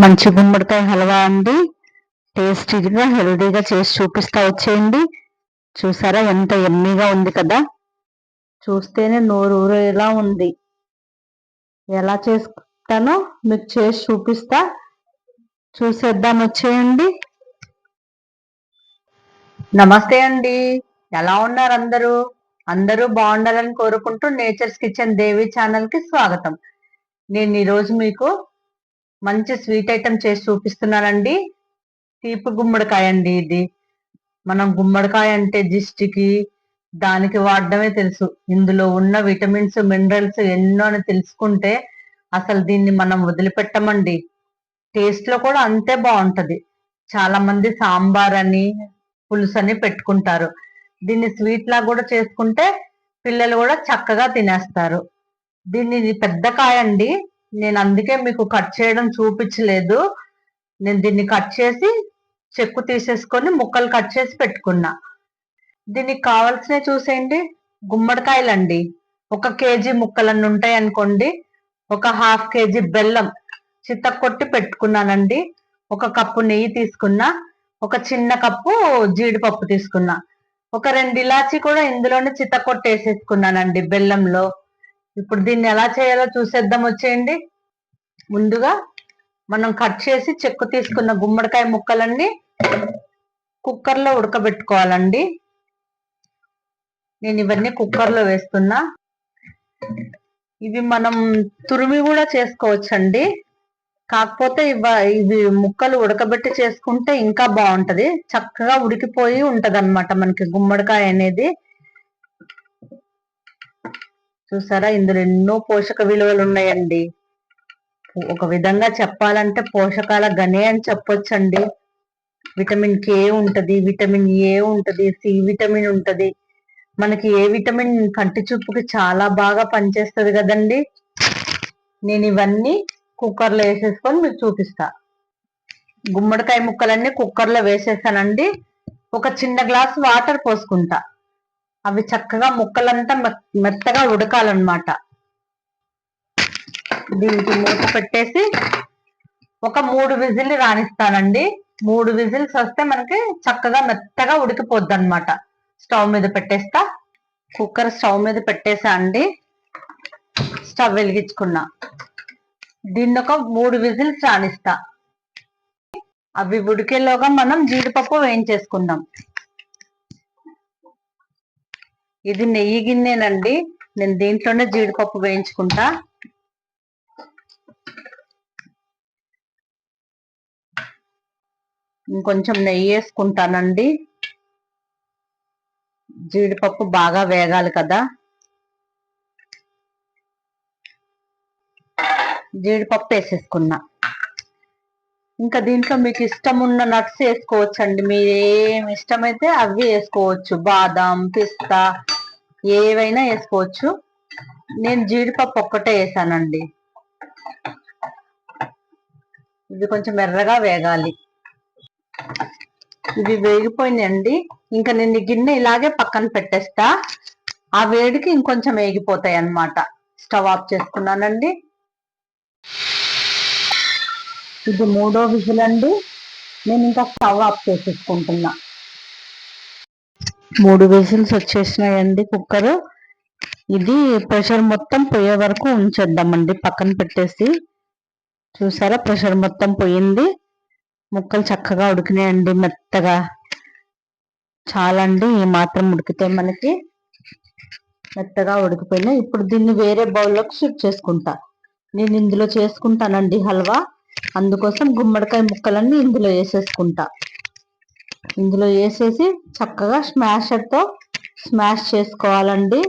మంచి గుమ్మడికాయ హల్వా అండి. టేస్టీగా హెల్దీగా చేసి చూపిస్తా వచ్చేయండి. చూసారా ఎంత ఎమ్మీగా ఉంది కదా. చూస్తేనే నోరు ఊరేలా ఉంది. ఎలా చేసుకుంటానో మీకు చేసి చూపిస్తా. చూసేద్దాం వచ్చేయండి. నమస్తే అండి. ఎలా ఉన్నారు అందరూ? అందరూ బాగుండాలని కోరుకుంటూ నేచర్స్ కిచెన్ దేవి ఛానల్కి స్వాగతం. నేను ఈరోజు మీకు మంచి స్వీట్ ఐటమ్ చేసి చూపిస్తున్నానండి తీపి గుమ్మడికాయ అండి ఇది. మనం గుమ్మడికాయ అంటే దిష్టికి దానికి వాడడమే తెలుసు. ఇందులో ఉన్న విటమిన్స్ మినరల్స్ ఎన్నో అని తెలుసుకుంటే అసలు దీన్ని మనం వదిలిపెట్టమండి. టేస్ట్లో కూడా అంతే బాగుంటది. చాలా మంది సాంబార్ అని పులుసు అని పెట్టుకుంటారు. దీన్ని స్వీట్ లా కూడా చేసుకుంటే పిల్లలు కూడా చక్కగా తినేస్తారు. దీన్ని పెద్ద కాయ అండి. నేను అందుకే మీకు కట్ చేయడం చూపించలేదు. నేను దీన్ని కట్ చేసి చెక్కు తీసేసుకొని ముక్కలు కట్ చేసి పెట్టుకున్నా. దీనికి కావాల్సినవి చూసేయండి. గుమ్మడికాయలండి. ఒక కేజీ ముక్కలన్నీ ఉంటాయి అనుకోండి. ఒక హాఫ్ కేజీ బెల్లం చిత్తకొట్టి పెట్టుకున్నానండి. ఒక కప్పు నెయ్యి తీసుకున్నా. ఒక చిన్న కప్పు జీడిపప్పు తీసుకున్నా. ఒక రెండు ఇలాచి కూడా ఇందులోనే చిత్త కొట్టేసేసుకున్నానండి బెల్లంలో. ఇప్పుడు దీన్ని ఎలా చేయాలో చూసేద్దాం వచ్చేయండి. ముందుగా మనం కట్ చేసి చెక్కు తీసుకున్న గుమ్మడికాయ ముక్కలన్నీ కుక్కర్లో ఉడకబెట్టుకోవాలండి. నేను ఇవన్నీ కుక్కర్లో వేస్తున్నా. ఇవి మనం తురిమి కూడా చేసుకోవచ్చండి. కాకపోతే ఇవ ఇవి ముక్కలు ఉడకబెట్టి చేసుకుంటే ఇంకా బాగుంటది. చక్కగా ఉడికిపోయి ఉంటది మనకి గుమ్మడికాయ అనేది. చూసారా? ఇందులో ఎన్నో పోషక విలువలు ఉన్నాయండి. ఒక విధంగా చెప్పాలంటే పోషకాల గనే అని చెప్పొచ్చండి. విటమిన్ కే ఉంటుంది విటమిన్ ఏ ఉంటుంది సి విటమిన్ ఉంటుంది. మనకి ఏ విటమిన్ కంటి చూపుకి చాలా బాగా పనిచేస్తుంది కదండి? నేను ఇవన్నీ కుక్కర్లో వేసేసుకొని మీకు చూపిస్తా. గుమ్మడికాయ ముక్కలన్నీ కుక్కర్లో వేసేసానండి. ఒక చిన్న గ్లాస్ వాటర్ పోసుకుంటా. అవి చక్కగా ముక్కలంతా మెత్తగా ఉడకాలన్నమాట. దీనికి మూత పెట్టేసి ఒక మూడు విజిల్ రాణిస్తానండి మూడు విజిల్స్ వస్తే మనకి చక్కగా మెత్తగా ఉడికిపోద్ది అనమాట స్టవ్ మీద పెట్టేస్తా. కుక్కర్ స్టవ్ మీద పెట్టేసా అండి. స్టవ్ వెలిగించుకున్నా. దీన్ని ఒక మూడు విజిల్స్ రాణిస్తా అవి ఉడికేలోగా మనం జీడిపప్పు వేయించేసుకుందాం. ఇది నెయ్యి గిన్నెనండి. నేను దీంట్లోనే జీడిపప్పు వేయించుకుంటా. ఇంకొంచెం నెయ్యి వేసుకుంటానండి. జీడిపప్పు బాగా వేగాలి కదా. జీడిపప్పు వేసేసుకున్నా. ఇంకా దీంట్లో మీకు ఇష్టం ఉన్న నట్స్ వేసుకోవచ్చండి. మీరు ఏం ఇష్టమైతే అవి వేసుకోవచ్చు. బాదం పిస్తా ఏవైనా వేసుకోవచ్చు. నేను జీడిపప్పు ఒక్కటే వేసానండి. ఇది కొంచెం ఎర్రగా వేగాలి. ఇవి వేగిపోయినాయండి ఇంకా నేను గిన్నె ఇలాగే పక్కన పెట్టేస్తా. ఆ వేడికి ఇంకొంచెం వేగిపోతాయి అన్నమాట స్టవ్ ఆఫ్ చేసుకున్నానండి. ఇది మూడో విజిల్ అండి. నేను ఇంకా స్టవ్ ఆఫ్ చేసేసుకుంటున్నా. మూడు విజిల్స్ వచ్చేసినాయండి కుక్కర్. ఇది ప్రెషర్ మొత్తం పోయే వరకు ఉంచేద్దామండి పక్కన పెట్టేసి. చూసారా ప్రెషర్ మొత్తం పోయింది. ముక్కలు చక్కగా ఉడికినాయండి మెత్తగా. చాలా అండి ఈ మాత్రం ఉడికితే మనకి మెత్తగా ఉడికిపోయినాయి. ఇప్పుడు దీన్ని వేరే బౌల్లోకి షిఫ్ట్ చేసుకుంటా. నేను ఇందులో చేసుకుంటానండి హల్వా. అందుకోసం గుమ్మడికాయ ముక్కలన్నీ ఇందులో వేసేసుకుంటా. ఇందులో వేసేసి చక్కగా స్మాషర్తో స్మాష్ చేసుకోవాలండి.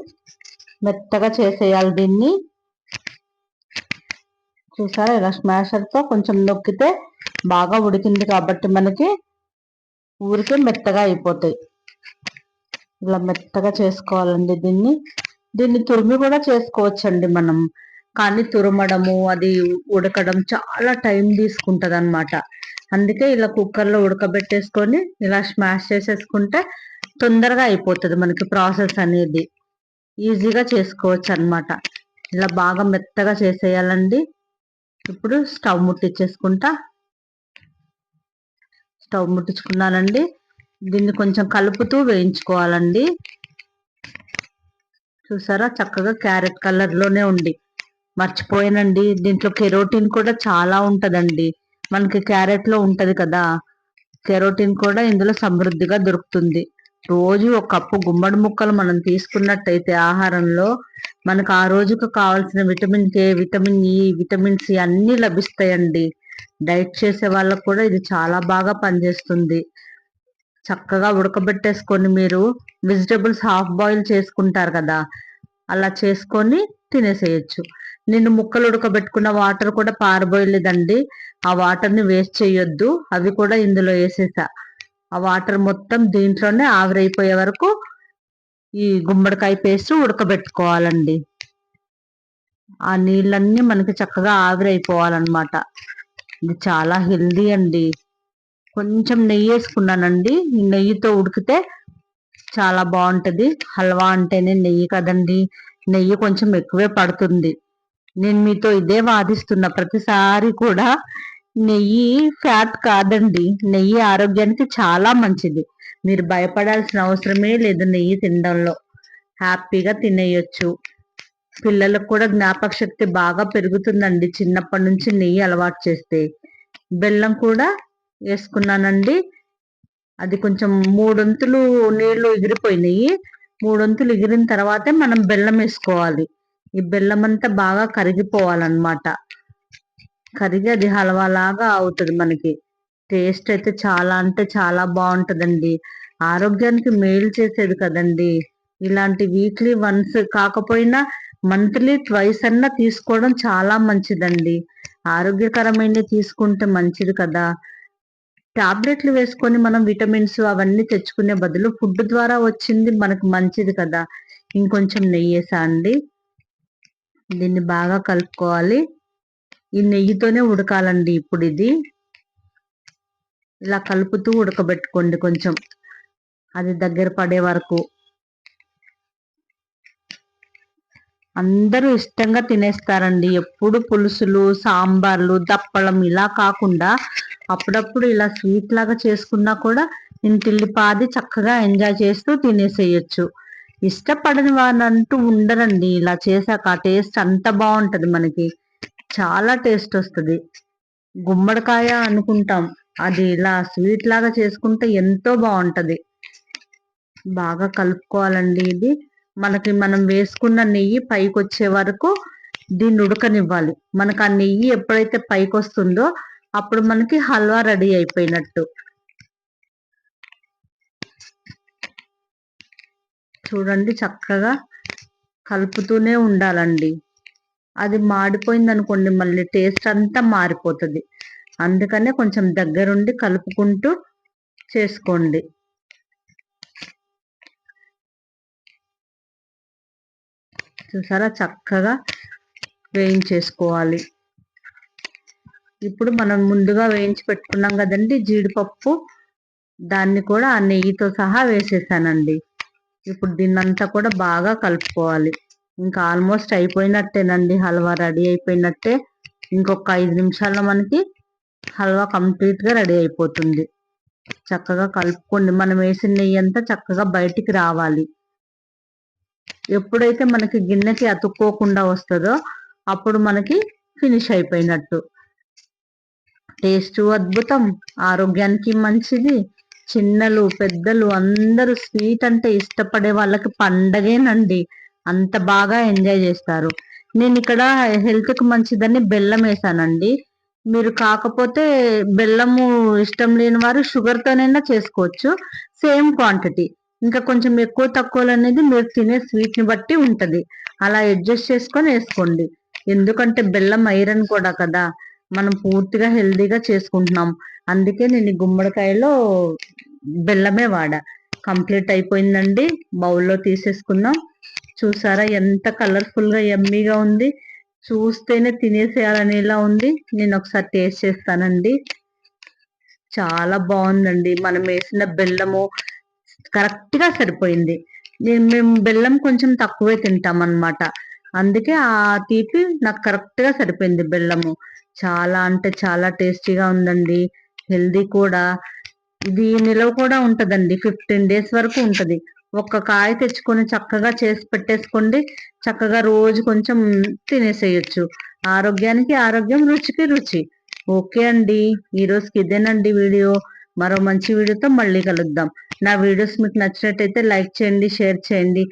మెత్తగా చేసేయాలి దీన్ని. చూసారా? ఇలా స్మాషర్తో కొంచెం నొక్కితే బాగా ఉడికింది కాబట్టి మనకి ఊరికే మెత్తగా అయిపోతాయి. ఇలా మెత్తగా చేసుకోవాలండి దీన్ని. దీన్ని తురిమి కూడా చేసుకోవచ్చండి మనం. కానీ తురమడము అది ఉడకడం చాలా టైం తీసుకుంటది అనమాట అందుకే ఇలా కుక్కర్లో ఉడకబెట్టేసుకొని ఇలా స్మాష్ చేసేసుకుంటే తొందరగా అయిపోతుంది మనకి ప్రాసెస్ అనేది. ఈజీగా చేసుకోవచ్చు అనమాట ఇలా బాగా మెత్తగా చేసేయాలండి. ఇప్పుడు స్టవ్ ముట్టించేసుకుంటా స్టవ్ ముట్టించుకున్నానండి. దీన్ని కొంచెం కలుపుతూ వేయించుకోవాలండి. చూసారా? చక్కగా క్యారెట్ కలర్లోనే ఉంది. మర్చిపోయానండి. దీంట్లో కెరోటిన్ కూడా చాలా ఉంటుందండి. మనకి క్యారెట్లో ఉంటుంది కదా కెరోటిన్ కూడా ఇందులో సమృద్ధిగా దొరుకుతుంది. రోజు ఒక కప్పు గుమ్మడి ముక్కలు మనం తీసుకున్నట్టయితే ఆహారంలో మనకు ఆ రోజుకు కావాల్సిన vitamin K vitamin E vitamin C అన్నీ లభిస్తాయండి. డైట్ చేసే వాళ్ళకు కూడా ఇది చాలా బాగా పనిచేస్తుంది. చక్కగా ఉడకబెట్టేసుకొని మీరు వెజిటబుల్స్ హాఫ్ బాయిల్ చేసుకుంటారు కదా అలా చేసుకొని తినేసేయచ్చు. నేను ముక్కలు ఉడకబెట్టుకున్న వాటర్ కూడా పారబోయలేదండి. ఆ వాటర్ని వేస్ట్ చేయొద్దు. అవి కూడా ఇందులో వేసేసా. ఆ వాటర్ మొత్తం దీంట్లోనే ఆవిరైపోయే వరకు ఈ గుమ్మడికాయ పేస్ట్ ఉడకబెట్టుకోవాలండి. ఆ నీళ్ళన్నీ మనకి చక్కగా ఆవిరైపోవాలన్నమాట. ఇది చాలా హెల్దీ అండి. కొంచెం నెయ్యి వేసుకున్నానండి. ఈ నెయ్యితో ఉడికితే చాలా బాగుంటది. హల్వా అంటేనే నెయ్యి కదండి. నెయ్యి కొంచెం ఎక్కువే పడుతుంది. నేను మీతో ఇదే వాదిస్తున్న ప్రతిసారి కూడా నెయ్యి ఫ్యాట్ కాదండి. నెయ్యి ఆరోగ్యానికి చాలా మంచిది. మీరు భయపడాల్సిన అవసరమే లేదు నెయ్యి తినడంలో. హ్యాపీగా తినేయొచ్చు. పిల్లలకు కూడా జ్ఞాపక శక్తి బాగా పెరుగుతుందండి చిన్నప్పటి నుంచి నెయ్యి అలవాటు చేస్తే. బెల్లం కూడా వేసుకున్నానండి. అది కొంచెం మూడొంతులు నీళ్ళు ఎగిరిపోయినాయి. మూడొంతులు ఎగిరిన తర్వాతే మనం బెల్లం వేసుకోవాలి. ఈ బెల్లం అంతా బాగా కరిగిపోవాలన్నమాట. కరిగి అది హల్వా లాగా అవుతుంది మనకి. టేస్ట్ అయితే చాలా అంటే చాలా బాగుంటదండి. ఆరోగ్యానికి మేలు చేసేది కదండి. ఇలాంటి వీక్లీ వన్స్ కాకపోయినా మంత్లీ ట్వైస్ అన్నా తీసుకోవడం చాలా మంచిదండి. ఆరోగ్యకరమైనవి తీసుకుంటే మంచిది కదా. టాబ్లెట్లు వేసుకొని మనం విటమిన్స్ అవన్నీ తెచ్చుకునే బదులు ఫుడ్ ద్వారా వచ్చింది మనకు మంచిది కదా. ఇంకొంచెం నెయ్యి వేసా అండి. దీన్ని బాగా కలుపుకోవాలి. ఈ నెయ్యితోనే ఉడకాలండి ఇప్పుడు ఇది. ఇలా కలుపుతూ ఉడకబెట్టుకోండి కొంచెం. అది దగ్గర పడే వరకు. అందరూ ఇష్టంగా తినేస్తారండి. ఎప్పుడు పులుసులు సాంబార్లు దప్పలం ఇలా కాకుండా అప్పుడప్పుడు ఇలా స్వీట్ లాగా చేసుకున్నా కూడా ఇంటిల్లిపాది చక్కగా ఎంజాయ్ చేస్తూ తినేసేయచ్చు. ఇష్టపడని అంటూ ఉండరండి. ఇలా చేశాక ఆ టేస్ట్ అంత బాగుంటుంది మనకి. చాలా టేస్ట్ వస్తుంది. గుమ్మడికాయ అనుకుంటాం. అది ఇలా స్వీట్ లాగా చేసుకుంటే ఎంతో బాగుంటుంది. బాగా కలుపుకోవాలండి ఇది. మనకి మనం వేసుకున్న నెయ్యి పైకి వచ్చే వరకు దీన్ని ఉడకనివ్వాలి. మనకు ఆ నెయ్యి ఎప్పుడైతే పైకి వస్తుందో అప్పుడు మనకి హల్వా రెడీ అయిపోయినట్టు. చూడండి చక్కగా కలుపుతూనే ఉండాలండి. అది మాడిపోయింది అనుకోండి మళ్ళీ టేస్ట్ అంతా మారిపోతుంది. అందుకనే కొంచెం దగ్గరుండి కలుపుకుంటూ చేసుకోండి. చూసారా? చక్కగా వేయించేసుకోవాలి. ఇప్పుడు మనం ముందుగా వేయించి పెట్టుకున్నాం కదండి జీడిపప్పు. దాన్ని కూడా ఆ నెయ్యితో సహా వేసేసానండి. ఇప్పుడు దీన్నంతా కూడా బాగా కలుపుకోవాలి. ఇంకా ఆల్మోస్ట్ అయిపోయినట్టేనండి హల్వా రెడీ అయిపోయినట్టే. ఇంకొక ఐదు నిమిషాల్లో మనకి హల్వా కంప్లీట్గా రెడీ అయిపోతుంది. చక్కగా కలుపుకోండి. మనం వేసిన నెయ్యి అంతా చక్కగా బయటికి రావాలి. ఎప్పుడైతే మనకి గిన్నెకి అతుక్కోకుండా వస్తుందో అప్పుడు మనకి ఫినిష్ అయిపోయినట్టు. టేస్ట్ అద్భుతం. ఆరోగ్యానికి మంచిది. చిన్నలు పెద్దలు అందరూ స్వీట్ అంటే ఇష్టపడే వాళ్ళకి పండగేనండి. అంత బాగా ఎంజాయ్ చేస్తారు. నేను ఇక్కడ హెల్త్కి మంచిదని బెల్లం వేసానండి. మీరు కాకపోతే బెల్లము ఇష్టం లేని వారు షుగర్తోనైనా చేసుకోవచ్చు. Same quantity. ఇంకా కొంచెం ఎక్కువ తక్కువలు అనేది మీరు తినే స్వీట్ని బట్టి ఉంటుంది. అలా అడ్జస్ట్ చేసుకొని వేసుకోండి. ఎందుకంటే బెల్లం ఐరన్ కూడా కదా. మనం పూర్తిగా హెల్దీగా చేసుకుంటున్నాం. అందుకే నేను గుమ్మడికాయలో బెల్లమే వాడా. కంప్లీట్ అయిపోయిందండి. బౌల్లో తీసేసుకుందాం చూసారా ఎంత కలర్ఫుల్గా ఎమ్మీగా ఉంది. చూస్తేనే తినేసేయాలనేలా ఉంది. నేను ఒకసారి టేస్ట్ చేస్తానండి. చాలా బాగుందండి. మనం వేసిన బెల్లము కరెక్ట్గా సరిపోయింది. నేను మేము బెల్లం కొంచెం తక్కువే తింటాం అన్నమాట అందుకే ఆ తీపి నాకు కరెక్ట్గా సరిపోయింది బెల్లము. చాలా అంటే చాలా టేస్టీగా ఉందండి. హెల్దీ కూడా. ఇది నిలవ కూడా ఉంటుందండి. ఫిఫ్టీన్ డేస్ వరకు ఉంటుంది. ఒక్క కాయ తెచ్చుకొని చక్కగా చేసి పెట్టేసుకోండి. చక్కగా రోజు కొంచెం తినేసేయచ్చు. ఆరోగ్యానికి ఆరోగ్యం రుచికి రుచి. ఓకే అండి. ఈరోజుకి ఇదేనండి వీడియో. మరో మంచి వీడియోతో మళ్ళీ కలుద్దాం. నా వీడియోస్ మీకు నచ్చినట్టయితే లైక్ చేయండి షేర్ చేయండి.